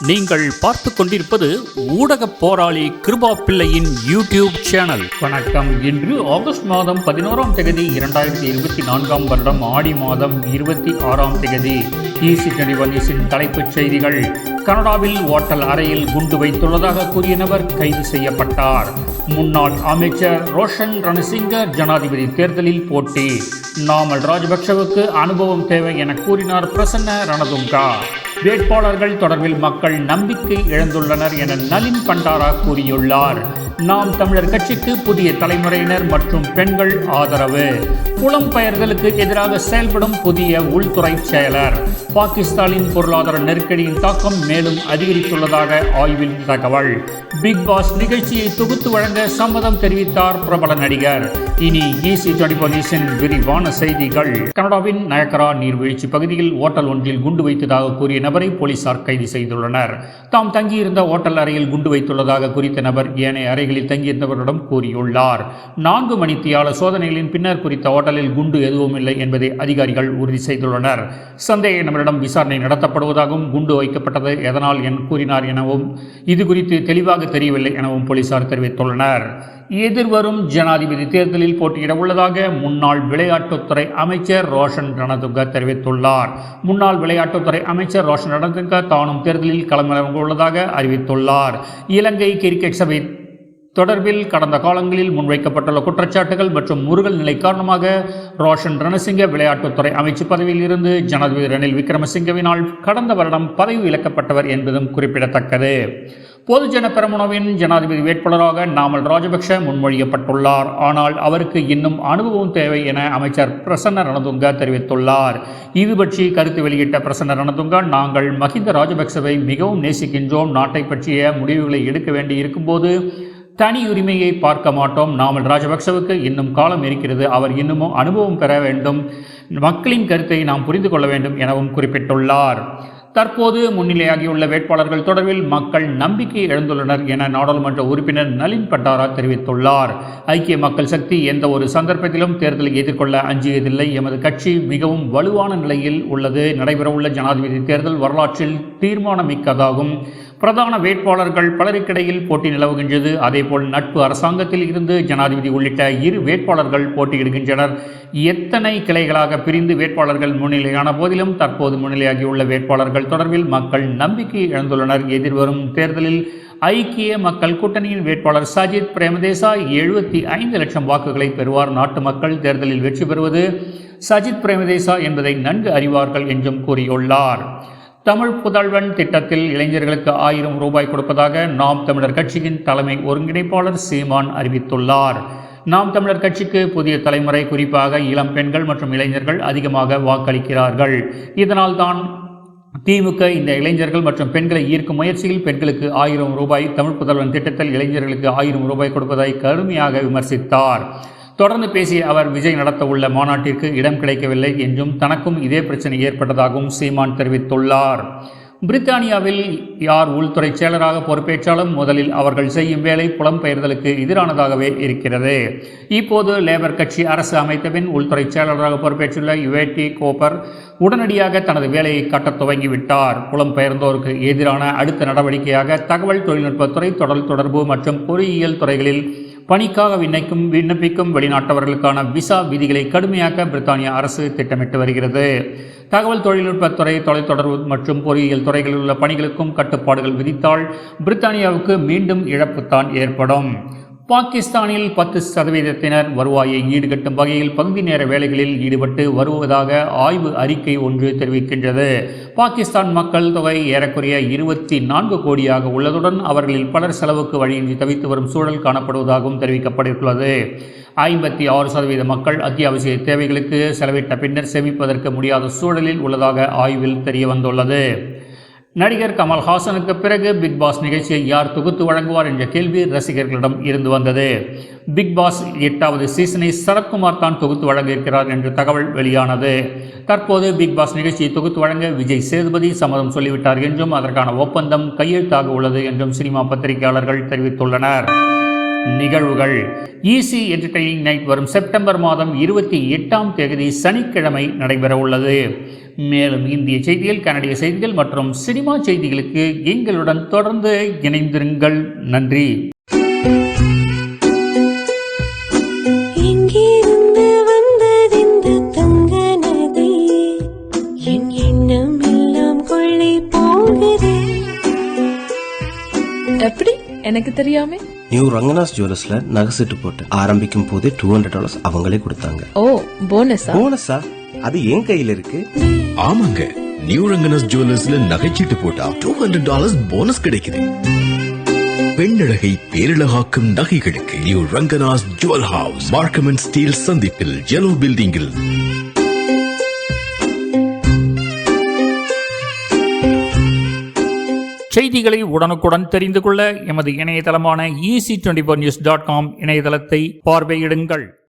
நீங்கள் பார்த்து கொண்டிருப்பது ஊடக போராளி கிருபா பிள்ளையின் யூடியூப் சேனல். வணக்கம். இன்று ஆகஸ்ட் மாதம் பதினோராம் தேதி இரண்டாயிரத்தி இருபத்தி நான்காம் வருடம் ஆடி மாதம் இருபத்தி ஆறாம் தேதி. ஈசி டெலிவனிஸின் தலைப்புச் செய்திகள். கனடாவில் ஓட்டல் அறையில் குண்டு வைத்துள்ளதாக கூறிய நபர் கைது செய்யப்பட்டார். முன்னாள் அமைச்சர் ரோஷன் ரணசிங்க ஜனாதிபதி தேர்தலில் போட்டி. நாமல் ராஜபக்சவுக்கு அனுபவம் தேவை என கூறினார் பிரசன்ன ரணதுங்கா. வேட்பாளர்கள் தொடர்பில் மக்கள் நம்பிக்கை இழந்துள்ளனர் என நளின் பண்டாரா கூறியுள்ளார். நாம் தமிழர் கட்சிக்கு புதிய தலைமுறையினர் மற்றும் பெண்கள் ஆதரவு. புலம்பெயர்தலுக்கு எதிராக செயல்படும் புதிய உள்துறை செயலர். பாகிஸ்தானின் பொருளாதார நெருக்கடியின் தாக்கம் மேலும் அதிகரித்துள்ளதாக ஆய்வில் தகவல். பிக் பாஸ் நிகழ்ச்சியை தொகுத்து வழங்க சம்மதம் தெரிவித்தார் பிரபல நடிகர். இனி ஈசி டொடிபோனிஸின் விரிவான செய்திகள். கனடாவின் நயக்கரா நீர்வீழ்ச்சி பகுதியில் ஓட்டல் ஒன்றில் குண்டு வைத்ததாக கூறிய நபரை போலீசார் கைது செய்துள்ளனர். தாம் தங்கியிருந்த ஓட்டல் அறையில் குண்டு வைத்துள்ளதாக குறித்த நபர் ஏனைய அறைகளில் தங்கியிருந்தவர்களிடம் கூறியுள்ளார். நான்கு மணித்தியால சோதனைகளின் பின்னர் குறித்த ஓட்டலில் குண்டு எதுவும் இல்லை என்பதை அதிகாரிகள் உறுதி செய்துள்ளனர். சந்தேக நபரிடம் விசாரணை நடத்தப்படுவதாகவும் குண்டு வைக்கப்பட்டது எதனால் என் கூறினார் எனவும் இது குறித்து தெளிவாக தெரியவில்லை எனவும் போலீசார் தெரிவித்துள்ளனர். எதிர்வரும் ஜனாதிபதி தேர்தலில் போட்டியிட உள்ளதாக முன்னாள் விளையாட்டுத்துறை அமைச்சர் ரோஷன் ரணதுங்க தெரிவித்துள்ளார். முன்னாள் விளையாட்டுத்துறை அமைச்சர் ரோஷன் ரணதுங்க தானும் தேர்தலில் களமிறங்க உள்ளதாக அறிவித்துள்ளார். இலங்கை கிரிக்கெட் சபை தொடர்பில் கடந்த காலங்களில் முன்வைக்கப்பட்டுள்ள குற்றச்சாட்டுகள் மற்றும் முருகல் நிலை காரணமாக ரோஷன் ரணசிங்க விளையாட்டுத்துறை அமைச்சு பதவியில் இருந்து ஜனாதிபதி ரணில் விக்ரமசிங்கவினால் கடந்த வருடம் பதவி இழக்கப்பட்டவர் என்பதும் குறிப்பிடத்தக்கது. பொதுஜன பெரமுனவின் ஜனாதிபதி வேட்பாளராக நாமல் ராஜபக்ஷ முன்மொழியப்பட்டுள்ளார். ஆனால் அவருக்கு இன்னும் அனுபவம் தேவை என அமைச்சர் பிரசன்ன ரணதுங்க தெரிவித்துள்ளார். இது பற்றி கருத்து வெளியிட்ட பிரசன்ன ரணதுங்க நாங்கள் மஹிந்த ராஜபக்சவை மிகவும் நேசிக்கின்றோம். நாட்டை பற்றிய முடிவுகளை எடுக்க வேண்டி இருக்கும்போது தனி உரிமையை பார்க்க மாட்டோம். நாமல் ராஜபக்சவுக்கு இன்னும் காலம் இருக்கிறது. அவர் இன்னமும் அனுபவம் பெற வேண்டும். மக்களின் கருத்தை நாம் புரிந்து கொள்ள வேண்டும் எனவும் குறிப்பிட்டுள்ளார். தற்போது முன்னிலையாகியுள்ள வேட்பாளர்கள் தொடர்பில் மக்கள் நம்பிக்கை இழந்துள்ளனர் என நாடாளுமன்ற உறுப்பினர் நளின் பட்டாரா தெரிவித்துள்ளார். ஐக்கிய மக்கள் சக்தி எந்த ஒரு சந்தர்ப்பத்திலும் தேர்தலை எதிர்கொள்ள அஞ்சியதில்லை. எமது கட்சி மிகவும் வலுவான நிலையில் உள்ளது. நடைபெறவுள்ள ஜனாதிபதி தேர்தல் வரலாற்றில் தீர்மானமிக்கதாகும். பிரதான வேட்பாளர்கள் பலருக்கிடையில் போட்டி நிலவுகின்றது. அதேபோல் நட்பு அரசாங்கத்தில் இருந்து ஜனாதிபதி உள்ளிட்ட இரு வேட்பாளர்கள் போட்டியிடுகின்றனர். எத்தனை கிளைகளாக பிரிந்து வேட்பாளர்கள் முன்னிலையான போதிலும் தற்போது முன்னிலையாகியுள்ள வேட்பாளர்கள் தொடர்பில் மக்கள் நம்பிக்கை இழந்துள்ளனர். எதிர்வரும் தேர்தலில் ஐக்கிய மக்கள் கூட்டணியின் வேட்பாளர் சஜித் பிரேமதேசா எழுபத்தி ஐந்து லட்சம் வாக்குகளை பெறுவார். நாட்டு மக்கள் தேர்தலில் வெற்றி பெறுவது சஜித் பிரேமதேசா என்பதை நன்கு அறிவார்கள் என்றும் கூறியுள்ளார். தமிழ் புதல்வன் திட்டத்தில் இளைஞர்களுக்கு ஆயிரம் ரூபாய் கொடுப்பதாக நாம் தமிழர் கட்சியின் தலைமை ஒருங்கிணைப்பாளர் சீமான் அறிவித்துள்ளார். நாம் தமிழர் கட்சிக்கு புதிய தலைமுறை குறிப்பாக இளம் பெண்கள் மற்றும் இளைஞர்கள் அதிகமாக வாக்களிக்கிறார்கள். இதனால் தான் திமுக இந்த இளைஞர்கள் மற்றும் பெண்களை ஈர்க்கும் முயற்சியில் பெண்களுக்கு ஆயிரம் ரூபாய் தமிழ் புதல்வன் திட்டத்தில் இளைஞர்களுக்கு ஆயிரம் ரூபாய் கொடுப்பதை கடுமையாக விமர்சித்தார். தொடர்ந்து பேசிய அவர் விஜய் நடத்த உள்ள மாநாட்டிற்கு இடம் கிடைக்கவில்லை என்றும் தனக்கும் இதே பிரச்சனை ஏற்பட்டதாகவும் சீமான் தெரிவித்துள்ளார். பிரித்தானியாவில் யார் உள்துறை செயலராக பொறுப்பேற்றாலும் முதலில் அவர்கள் செய்யும் வேலை புலம்பெயர்தலுக்கு எதிரானதாகவே இருக்கிறது. இப்போது லேபர் கட்சி அரசு அமைத்த பின் உள்துறை செயலராக பொறுப்பேற்றுள்ள யுவேட்டி கோப்பர் உடனடியாக தனது வேலையை கட்டத் துவங்கிவிட்டார். புலம்பெயர்ந்தோருக்கு எதிரான அடுத்த நடவடிக்கையாக தகவல் தொழில்நுட்பத்துறை தொடர் தொடர்பு மற்றும் பொறியியல் துறைகளில் பணிக்காக விண்ணப்பிக்கும் விண்ணப்பிக்கும் வெளிநாட்டவர்களுக்கான விசா விதிகளை கடுமையாக்க பிரித்தானிய அரசு திட்டமிட்டு வருகிறது. தகவல் தொழில்நுட்பத்துறை தொலைத்தொடர்பு மற்றும் பொறியியல் துறைகளில் உள்ள பணிகளுக்கும் கட்டுப்பாடுகள் விதித்தால் பிரித்தானியாவுக்கு மீண்டும் இழப்புத்தான் ஏற்படும். பாகிஸ்தானில் பத்து சதவீதத்தினர் வருவாயை ஈடுகட்டும் வகையில் பகுதி நேர வேலைகளில் ஈடுபட்டு வருவதாக ஆய்வு அறிக்கை ஒன்று தெரிவிக்கின்றது. பாகிஸ்தான் மக்கள் தொகை ஏறக்குறைய இருபத்தி நான்கு கோடியாக உள்ளதுடன் அவர்களில் பலர் செலவுக்கு வழியின்றி தவித்து வரும் சூழல் காணப்படுவதாகவும் தெரிவிக்கப்பட்டுள்ளது ஐம்பத்தி ஆறு சதவீத மக்கள் அத்தியாவசிய தேவைகளுக்கு செலவிட்ட பின்னர் சேமிப்பதற்கு முடியாத சூழலில் உள்ளதாக ஆய்வில் தெரிய வந்துள்ளது நடிகர் கமல்ஹாசனுக்கு பிறகு பிக் பாஸ் நிகழ்ச்சியை யார் தொகுத்து வழங்குவார் என்ற கேள்வி ரசிகர்களிடம் இருந்து வந்தது. பிக் பாஸ் எட்டாவது சீசனை சரத்குமார் தான் தொகுத்து வழங்க இருக்கிறார் என்று தகவல் வெளியானது. தற்போது பிக் பாஸ் நிகழ்ச்சியை தொகுத்து வழங்க விஜய் சேதுபதி சம்மதம் சொல்லிவிட்டார் என்றும் அதற்கான ஒப்பந்தம் கையெழுத்தாக உள்ளது என்றும் சினிமா பத்திரிகையாளர்கள் தெரிவித்துள்ளனர். நிகழ்வுகள். ஈசி என்டர்டெய்னிங் நைட் வரும் செப்டம்பர் மாதம் இருபத்தி எட்டாம் தேதி சனிக்கிழமை நடைபெற உள்ளது மேலும் இந்திய செய்திகள் கனடிய செய்திகள் மற்றும் சினிமா செய்திகளுக்கு எங்களுடன் தொடர்ந்து இணைந்திருங்கள். நன்றி. எப்படி? எனக்கு தெரியாம. நியூ ரங்கநாஸ் ஜுவல்லர்ஸ்ல நகை செட்டு போட்டு ஆரம்பிக்கும் போதே டூ ஹண்ட்ரட் டாலர்ஸ் அவங்களே கொடுத்தாங்க. ஓ போனஸா போனஸா அது என் கையில இருக்கு. ஆமாங்க. நியூ ரங்கனஸ் ஜுவல்லர்ஸ்ல நகைச்சீட்டு போட்டா டூ ஹண்ட்ரட் டாலர்ஸ் போனஸ் கிடைக்குது. பெண்ணழகை பேரழகாக்கும் நகைகளுக்கு new Ranganas jewel house Markham and Steeles சந்திப்பில் yellow பில்டிங்கில் செய்திகளை உடனுக்குடன் தெரிந்து கொள்ள எமது இணையதளமான easy twenty news dot com இணையதளத்தை பார்வையிடுங்கள்.